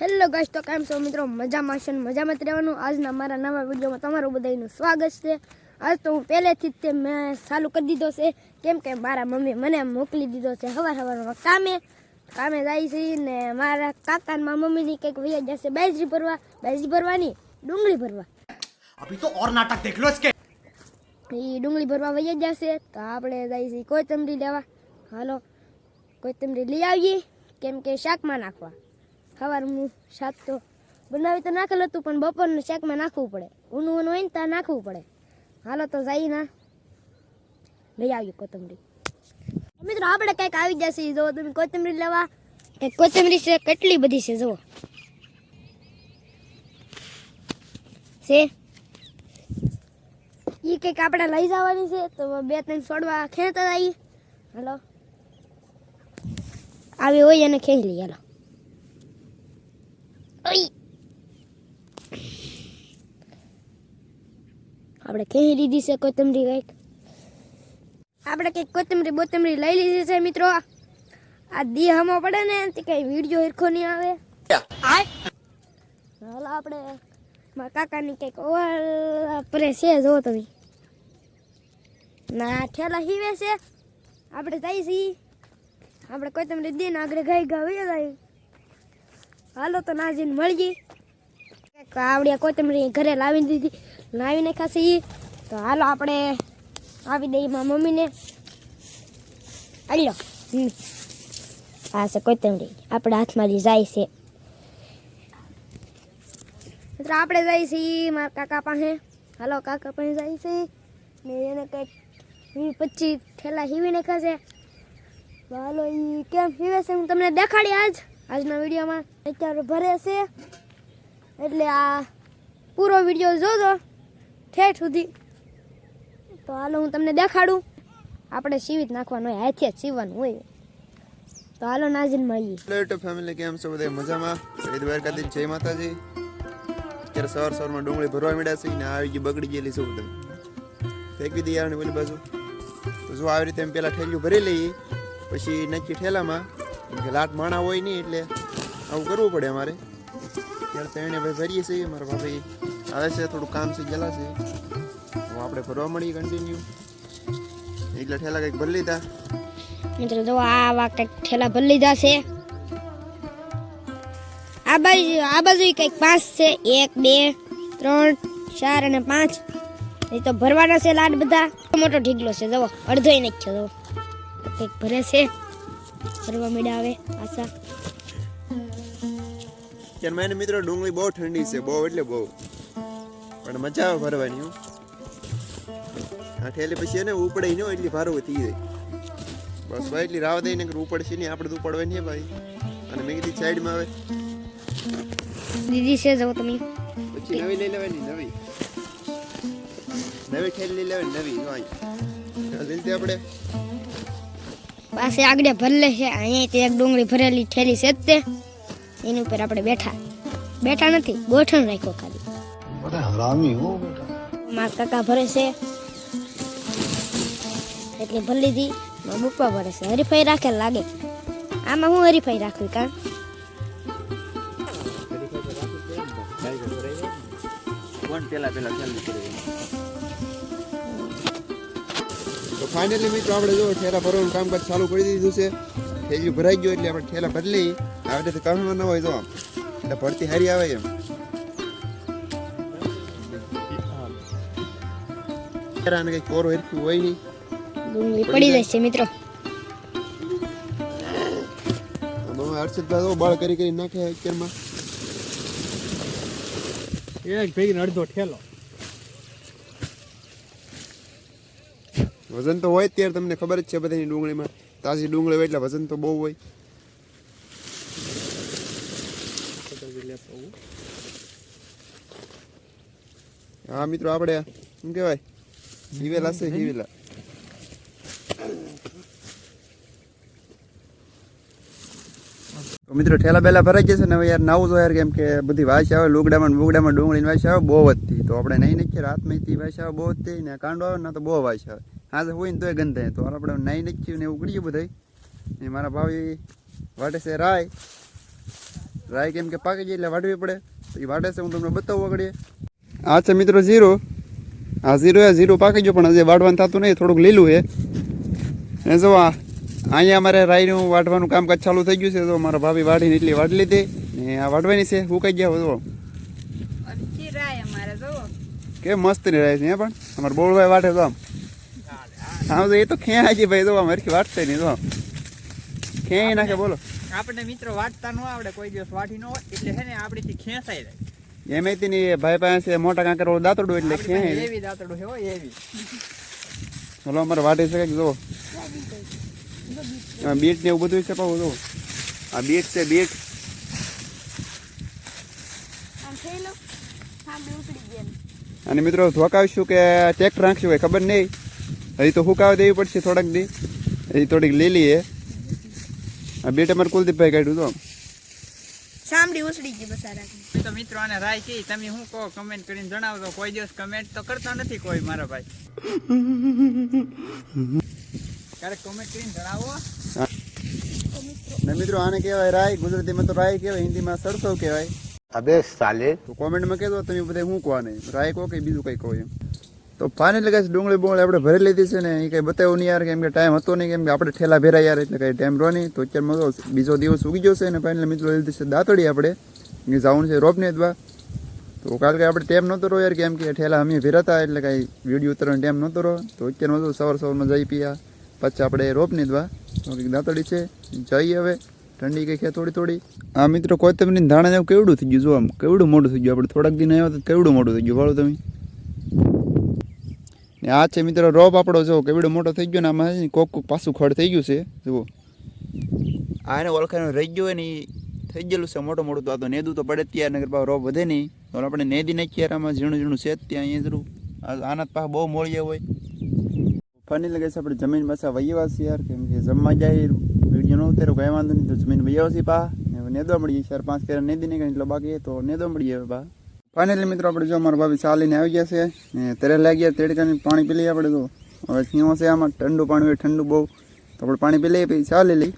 Hello guys તો કેમ છો મિત્રો? મજામાં છે મજામાં જ રહેવાનું. આજના મારા નવા વિડીયોમાં તમારું બધાનું સ્વાગત છે. આજ તો હું પહેલેથી જ તે મેં ચાલુ કરી દીધો છે. કેમ કે મારા મમ્મી મને મોકલી દીધો છે સવાર સવારમાં કામે. કામે જાય છે ને મારા કાકા મારા મમ્મીની કંઈક વૈયા જશે બાજરી ભરવા. બાજરી ભરવાની ડુંગળી ભરવા. અભી તો ઓર નાટક દેખ લો કે એ ડુંગળી ભરવા વૈયા જશે તો આપણે જાય છે કોઈ તમરી લેવા. હાલો કોઈ તમરી લઈ આવીએ. કેમ કે શાકમાં નાખવા. સવારનું શાક તો બનાવી તો નાખેલ હતું, પણ બપોરનું શાકમાં નાખવું પડે. ઊનું ઊનું હોય ને ત્યાં નાખવું પડે. હાલો તો જઈ ના. લઈ આવ્યું કોથમરી. મિત્રો આપણે કંઈક આવી જશે જો તમે કોથમરી લેવા. કે કોથમરી છે, કેટલી બધી છે, જુઓ. છે? એ કંઈક આપણે લઈ જવાની છે, તો બે ત્રણ છોડવા ખેંચતા આવી હાલો. આવી હોય અને ખેંચી લઈએ, હાલો. ઓય. આપણે કઈ લીધી છે કોથમરી કંઈક? આપણે કંઈક કોથમરી બોથમરી લઈ લીધી છે મિત્રો. આ દી હમો પડે ને કઈ વીડિયો હિરખો નહીં આવે. હાલો આપણે મારા કાકાની કંઈક ઓવર પરે છે જો તમે. ના, ઠેલા હીવે છે. આપણે છીએ. આપણે કોઈ તમને દે ને આગળ ગઈ ગાવી જાય હાલો તો નાજીને મળી મળીએ. આવડ્યા કોથમરી ઘરે લાવી દીધી. લાવીને ખાશે એ તો હાલો આપણે આવી દઈએ મારા મમ્મીને. હાલો. આ છે કોથમરી. આપણા હાથમાંથી જાય છે. મિત્રો, આપણે જઈએ છીએ મારા કાકા પાસે. હાલો, કાકા પાસે જાય છે ને એને કંઈક પચીસ ઠેલા હીવી નાખ્યા છે. હાલો એ કેમ હીવે છે, હું તમને દેખાડી આજ. આજના વિડીયોમાં અત્યારે ભરે છે. એટલે આ પૂરો વીડિયો જોજો ઠેઠ સુધી. તો હાલો હું તમને દેખાડું. આપણે સીવી જ નાખવાનું હોય, હાથે જ સીવવાનું હોય. તો હાલો નાજીન મળીએ. હેલો યુટ્યુબ ફેમિલી કેમ છો બધા? મજામાં? જય દ્વારકાધીશ જય માતાજી. અત્યારે સવાર સવારમાં ડુંગળી ભરવા મળ્યા છે ને આવી ગઈ બગડી ગયેલી શું તમે ફેંકી દઈએ આને પેલી બાજુ. જો આવી રીતે એમ પેલા ઠેલ્યું ભરી લઈએ, પછી નક્કી ઠેલામાં કે લાટ માણા હોય નહીં એટલે આવું કરવું પડે અમારે. ત્યારે તો એને ભાઈ ભરીએ છીએ, મારા ભાભી આવે છે, થોડું કામ છે, ગયેલા છે. હવે આપણે ભરવા મળીએ કન્ટિન્યુ એટલે ઠેલા કંઈક ભરી લીધા. મિત્રો, જો આવા કંઈક ઠેલા ભરી લીધા છે. આ બાજુ આ બાજુ કંઈક પાંચ છે. એક, બે, ત્રણ, ચાર અને પાંચ. એ તો ભરવાના છે લાડ બધા. મોટો ઢીકલો છે જવો અડધોય નાખ્યો જવો કંઈક ભરે છે. ભરવા મળ્યા આવે આશા. ત્યારે મેં મિત્રો ડુંગળી બહુ ઠંડી છે બહુ એટલે બહુ. પણ મજા આવે ભરવાની હો. આ ઠેલી પછી એને ઉપડે ન એટલી ભારું થઈ જાય. બસ ભાઈ એટલી રાવ દઈને કે ઉપડશે નહીં આપણે તો ઉપડવા નહીં ભાઈ. અને મેં કીધી સાઈડમાં આવે. દીદી છે જવો તમે. પછી નવી લઈ લેવાની નવી. નવી ઠેલી લઈ લેવાની નવી જો અહીં લીધી આપણે. પાસે આગળ ભરલે છે અહીંયા તે એક ડુંગળી ભરેલી ઠેલી છે તે. એની ઉપર આપણે બેઠા. બેઠા નથી ગોઠણ રાખ્યો ખાલી. બધા હરામી હો મારા કાકા ભરે છે. એટલે ભરી દી મારા બપ્પા ભરે છે. હરીફાઈ રાખેલ લાગે. આમાં હું હરીફાઈ રાખવી કા? કોણ પેલા પેલા ચાલુ કરી તો ફાઇનલી મિત્રો આપણે જો ઠેલા ભરવાનું કામકાજ ચાલુ કરી દીધું છે. થેલી ભરાઈ ગયો એટલે આપણે ઠેલા ભરી લઈએ આવી રીતે કામમાં ન હોય તો એટલે ભરતી હારી આવે એમ. આને કઈ કોરો હેરખું હોય નહીં. ડુંગળી પડી જશે મિત્રો. હર્ષદભાઈ તો બળ કરી કરી નાખે અત્યારમાં. એક ભેગીને અડધો ઠેલો. વજન તો હોય ત્યારે તમને ખબર જ છે બધાની ડુંગળીમાં. તાજી ડુંગળી હોય એટલે વજન તો બહુ હોય. હા, મિત્રો, આપણે શું કહેવાય? જીવેલા છે હિવેલા મિત્રો, ઠેલા બેલા ભરાઈ જશે ને યાર નાવું જો યાર કેમ કે બધી વાસ આવે, લુગડામાં બુગડામાં ડુંગળીની વાસ આવે, બહુ થી તો આપણે નહીં નાખીએ રાતમાં વાસ આવે, બહુ થઈ ને કાંડો આવે ને તો બહુ વાસ આવે. હાજર હોય ને તોય ગંધાય તો આપણે નાઈ નાખ્યું ને એવું કરીએ બધાય. એ મારા ભાવી વાટે છે રાય. રાય કેમ કે પાકી જાય એટલે વાટવી પડે. તો એ વાટે છે હું તમને બતાવું આગળ. આ છે મિત્રો ઝીરો. આ ઝીરો એ ઝીરો પાકી ગયો પણ હજી વાટવાનું થતું નહીં થોડુંક લીલું છે. એ જો આ અહીંયા અમારે રાયનું વાટવાનું કામકાજ ચાલુ થઈ ગયું છે તો મારા ભાભી વાઢીને એટલી વાટ લીધી. ને આ વાટવાની છે હું કઈ ગયા જો કે મસ્તની રાઈ છે હે પણ? અમારે બોળભાઈ વાટે તો આમ. હા તો એ તો ખેંચી ભાઈ તો મારી વાટશે નહીં તો આમ ખેંચી નાખે બોલો. આપણે મિત્રો વાટતા ન આવડે કોઈ દિવસ વાટી ન હોય એટલે છે ને આપણીથી ખેંચાઈ જાય. એમ હતી ને ભાઈ પાસે મોટા કાંકર ઓલું દાંતડું એટલે પાસે એવી દાંતડું છે હોય એવી. ચલો અમારે વાટી શકે જો. આ બીટ ને એવું બધું છે પાછું જો. આ બીટ છે બીટ. આમ અને મિત્રો ધોકાવીશું કે ચેક રાખશું હોય ખબર નહીં? હજી તો સુકાવા દેવી પડશે થોડાક દી. હજી થોડીક લીલી હે આ બેટા મારે કુલદીપભાઈ કાઢ્યું તો. સાંભળી ઉસડી ગઈ બસારા તો મિત્રો આને રાય કે તમે શું કહો? કમેન્ટ કરીને જણાવજો. કોઈ દિવસ કમેન્ટ તો કરતા નથી કોઈ મારા ભાઈ. ક્યારેક કમેન્ટ કરીને જણાવો. ને મિત્રો આને કહેવાય રાય ગુજરાતીમાં તો રાય કહેવાય હિન્દીમાં સરસવ કહેવાય. અબે સાલે તો કોમેન્ટમાં કહેજો તમે બધા શું કહો નહીં રાય કહો કે બીજું કંઈ કહો એમ. તો ફાઇનલી કઈ ડુંગળી બુંગળી આપણે ભરી લીધી છે ને, એ કંઈ બતાવ્યું નહીં યાર, કેમ કે ટાઈમ હતો નહીં, કેમ કે આપણે ઠેલા ભેરા યાર, એટલે કંઈ ટાઈમ રહ્યો નહીં. તો અત્યારમાં તો બીજો દિવસ ઉગી ગયો છે ને ફાઇનલી મિત્રો લીધી છે દાંતડી આપણે. એ જવાનું છે રોપને દવા તો કાલ કે આપણે ટાઈમ નહોતો રહ્યો યાર, કેમ કે ઠેલા અમે ભેરાતા એટલે કાંઈ વીડિયો ઉતરવાનો ટાઈમ નહોતો રહ્યો. તો અત્યારમાં તો સવાર સવારમાં જઈ પીયા. પછી આપણે રોપની દવા તો દાંતડી છે, જઈએ હવે. ઠંડી કંઈ છે થોડી થોડી. આ મિત્રો, કોથમીરની ધાણા જેવું કેવડું થઈ ગયું, જો આમ કેવડું મોટું થઈ ગયું. આપણે થોડાક દિન આવ્યા તો કેવડું મોટું થઈ ગયું ભાડું તમે? ને આ છે મિત્રો રોપ આપણો જો કેવડો મોટો થઈ ગયો ને આમાં કોક કોક પાછું ખડ થઈ ગયું છે, જુઓ. આ એને ઓળખાણ રહી ગયો ને થઈ ગયેલું છે મોટું મોટું. તો આ તો નેદું તો પડે ત્યાં નગર પાસે રોપ વધે નહીં. તો આપણે નેદી નાખીએ આમાં, ઝીણું ઝીણું છે ત્યાં અહીંયા જરૂર. આના પાસે બહુ મોળીએ હોય. ફની લગે છે આપણે જમીન પાછા વહીવા છીએ યાર, કેમ કે જમવા જાય, વીડિયો ન ઉતાર્યો, કાંઈ વાંધો નહીં, તો જમીન વહીવા છીએ પા નેદવા મળીએ ચાર પાંચ કેરા નેદી નહીં એટલે બાકી તો નેદવા મળીએ પા ફાઇનલી મિત્રો, આપણે જો અમારા ભાભી ચાલીને આવી ગયા છે, ને તરે લાગી ગયા તેડકાની પાણી પી લઈએ આપણે તો. હવે ખીવો છે આમાં? ઠંડુ પાણી હોય, ઠંડુ બહુ. તો આપણે પાણી પી લઈએ, પછી ચાલી લઈ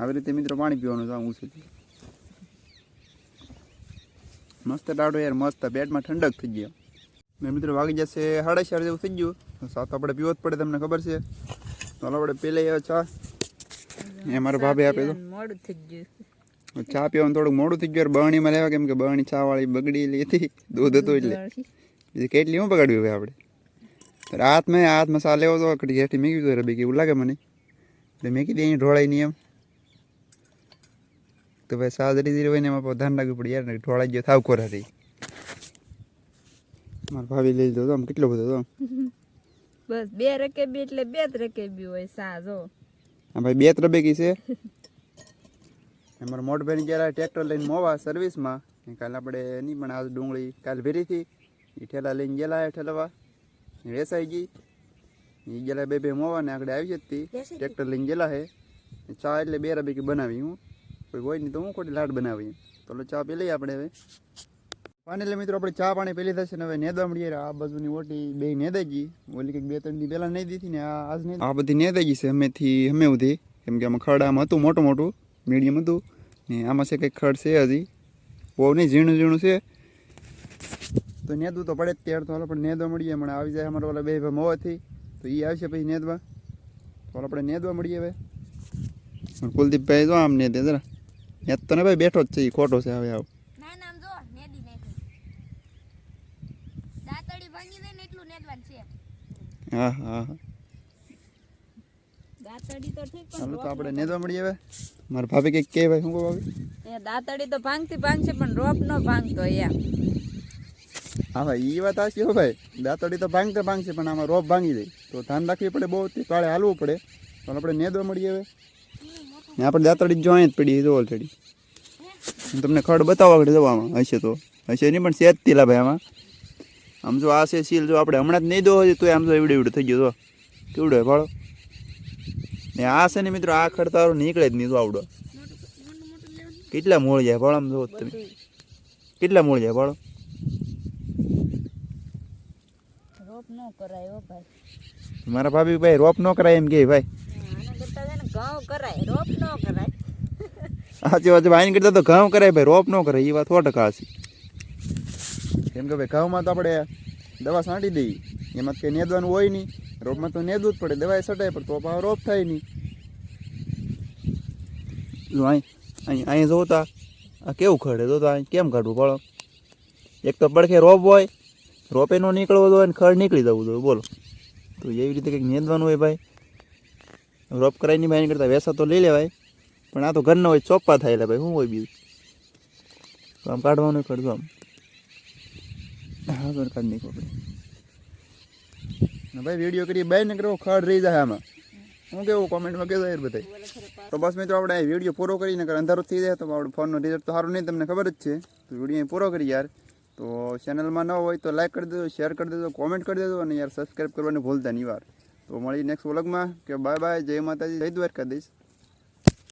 આવી રીતે મિત્રો પાણી પીવાનું જાઉં છે. મસ્ત ટાટો યાર, મસ્ત. બેટમાં ઠંડક થઈ ગયો મેં મિત્રો વાગી જશે સાડા ચાર જેવું થઈ ગયું. સાત આપણે પીવો જ પડે, તમને ખબર છે. તો આપણે પી લઈએ ચા. એ મારા ભાભી આપે તો. મોડું થઈ ગયું. ચા પીવાનું થોડુંક મોડું થઈ ગયું. યાર બરણીમાં લેવા કેમ કે બરણી ચા વાળી બગડી હતી. દૂધ હતું એટલે. બીજી કેટલી હું બગાડ્યું હવે આપણે? રાત હાથમાં હાથ સા લેવો તો કડી હેઠી મેં કીધું રબી એવું લાગે મને? એટલે મેં કીધું અહીં ઢોળાય નહીં એમ. તો ભાઈ સાદરી ધીરે હોય ને એમાં ધ્યાન રાખવું પડે યાર ઢોળાઈ ગયો થાવ કોરાથી મારા ભાભી લઈ લીધો તો આમ કેટલો બધો તો. બસ બે રકેબી એટલે બે જ રકેબી હોય સાજો હા. ભાઈ બે ત્રબેકી છે. અમારા મોટભાઈ જ્યારે ટ્રેક્ટર લઈને મોવા સર્વિસમાં કાલે આપણે નહીં પણ આજ ડુંગળી કાલ ભેરીથી એ ઠેલા લઈને ગયેલા હે ઠેલવા. વેસાઈ ગઈ. એ ગયેલા બે બે મોવા ને આગળ આવી જતી. ટ્રેક્ટર લઈને ગયેલા હે. ચા એટલે બે બેગી બનાવી હું. કોઈ હોય નહીં તો હું ખોટી લાડ બનાવી. તો ચા પી લઈએ આપણે હવે. પાણી લઈ મિત્રો આપણે ચા પાણી પેલી થશે ને હવે નેદવા મળીએ આ બાજુની ઓટી બે નેદાઈ ગઈ. ઓલી કંઈક બે ત્રણ દી પહેલાં નહીં દીધી ને આ આજ નહીં આ બધી નેદાઈ ગઈ છે અમેથી અમે ઉધી કેમ કે આમાં ખરડામાં આમ હતું મોટું મોટું. મીડિયમ હતું. ને આમાં છે કંઈક ખડ છે હજી. બહુ નહીં ઝીણું ઝીણું છે. તો નેદવું તો પડે જ ત્યાર તો હાલો પણ નેદવા મળીએ. હમણાં આવી જાય અમારા ઓલા બે ભાઈ મોવાથી તો એ આવશે પછી નેદવા. તો હાલો આપણે નેદવા મળીએ હવે. પણ કુલદીપભાઈ જો આમ નેદે જરા. નેદ તો ને ભાઈ બેઠો જ છે એ ખોટો છે હવે આવ. ના નામ જો નેદી નાખ્યું દાંતડી ભાંગી દે ને એટલું નેદવાનું છે હા હા હા. દાંતડી તો ચાલો તો આપણે નેદવા મળીએ હવે. મારા ભાભી કંઈક કે ભાઈ શું કહો ભાભી? દાંતડી તો ભાંગતી ભાંગશે પણ રોપ નો ભાંગતો એમ હા ભાઈ એ વાત આશી હો ભાઈ. દાંતડી તો ભાંગતે ભાંગશે પણ આમાં રોપ ભાંગી જાય. તો ધ્યાન રાખવી પડે બહુ કાળે હાલવું પડે. તો આપણે નેદો મળીએ હવે. ને આપણે દાંતડી જો અહીં જ પડી જો ઓલરેડી હું તમને ખડ બતાવવા આગળ જવામાં હશે તો. હશે નહીં પણ સેજ તીલા ભાઈ આમાં. આમ જો આ છે સીલ જો આપણે હમણાં જ નહીં દો તો આમ જો એવડે એવડે થઈ ગયો તો કેવડો ભાડો ને આ છે ને મિત્રો આ ખડતારો નીકળે જ નહીં તો આવડો. કેટલા મૂળ જાય ભાડો આમ જો તમે? કેટલા મૂળ જાય ભાડો? રોપ ન કરાય મારા ભાભી ભાઈ રોપ ન કરાય એમ કે ભાઈ. આના કરતા છે ને ઘઉં કરાય રોપ ન કરાય. સાચી વાત ભાઈ કરતા તો ઘઉં કરાય ભાઈ રોપ ન કરાય એ વાત સો ટકા હશે કેમ કે ભાઈ ઘઉંમાં તો આપણે દવા છાંટી દઈએ. એમાં કંઈ નેદવાનું હોય નહીં. રોપમાં તો નેદવું જ પડે દવા સટાય, પણ તો પાછો રોપ થાય નહીં. જો અહીં અહીં અહીં જોતા, આ કેવું ખડે? જોતા અહીં કેમ કાઢવું પડો એક તો પડખે રોપ હોય, રોપે નો નીકળવો જોઈએ ને ખડ નીકળી જવું જોઈએ, બોલો. તો એવી રીતે કંઈક નેદવાનું હોય ભાઈ. રોપ કરાય નહીં ભાઈ નીકળતા વેસા તો લઈ લેવાય. પણ આ તો ઘરના હોય, ચોપ્પા થાય ભાઈ, શું હોય બીજું? તો આમ કાઢવાનું કરજો આમ. હા કાઢ નહીં આપણે. ને ભાઈ વીડિયો કરી બાય ને કરો ખડ રહી જાય આમાં. હું કેવું કોમેન્ટમાં કહેતા યાર બધાય. તો બસ મિત્રો, આપણે વીડિયો પૂરો કરીને અંધારો થઈ જાય તો આપણે ફોનનો રિઝલ્ટ તો સારું, નહીં તમને ખબર જ છે. તો વીડિયો પૂરો કરી યાર. તો ચેનલમાં ન હોય તો લાઈક કરી દેજો શેર કરી દેજો કોમેન્ટ કરી દેજો અને યાર સબસ્ક્રાઈબ કરવાનું ભૂલતા નહીં વાર. તો મળી નેક્સ્ટ વ્લોગમાં કે બાય બાય જય માતાજી, જય દ્વારકાધીશ.